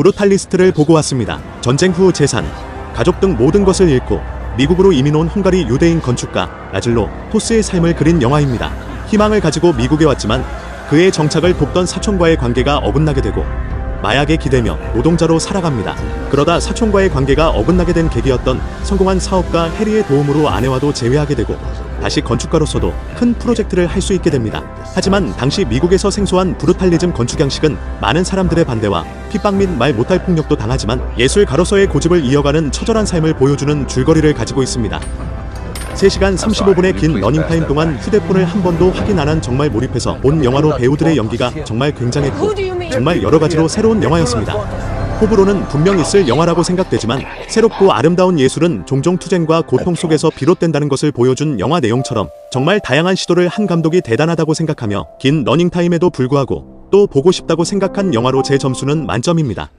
브루탈리스트를 보고 왔습니다. 전쟁 후 재산, 가족 등 모든 것을 잃고 미국으로 이민 온 헝가리 유대인 건축가 라즐로 토스의 삶을 그린 영화입니다. 희망을 가지고 미국에 왔지만 그의 정착을 돕던 사촌과의 관계가 어긋나게 되고 마약에 기대며 노동자로 살아갑니다. 그러다 사촌과의 관계가 어긋나게 된 계기였던 성공한 사업가 해리의 도움으로 아내와도 재회하게 되고 다시 건축가로서도 큰 프로젝트를 할 수 있게 됩니다. 하지만 당시 미국에서 생소한 브루탈리즘 건축 양식은 많은 사람들의 반대와 핍박 및 말 못할 폭력도 당하지만 예술가로서의 고집을 이어가는 처절한 삶을 보여주는 줄거리를 가지고 있습니다. 3시간 35분의 긴 러닝타임 동안 휴대폰을 한 번도 확인 안 한 정말 몰입해서 본 영화로 배우들의 연기가 정말 굉장했고 정말 여러 가지로 새로운 영화였습니다. 호불호는 분명 있을 영화라고 생각되지만 새롭고 아름다운 예술은 종종 투쟁과 고통 속에서 비롯된다는 것을 보여준 영화 내용처럼 정말 다양한 시도를 한 감독이 대단하다고 생각하며 긴 러닝타임에도 불구하고 또 보고 싶다고 생각한 영화로 제 점수는 만점입니다.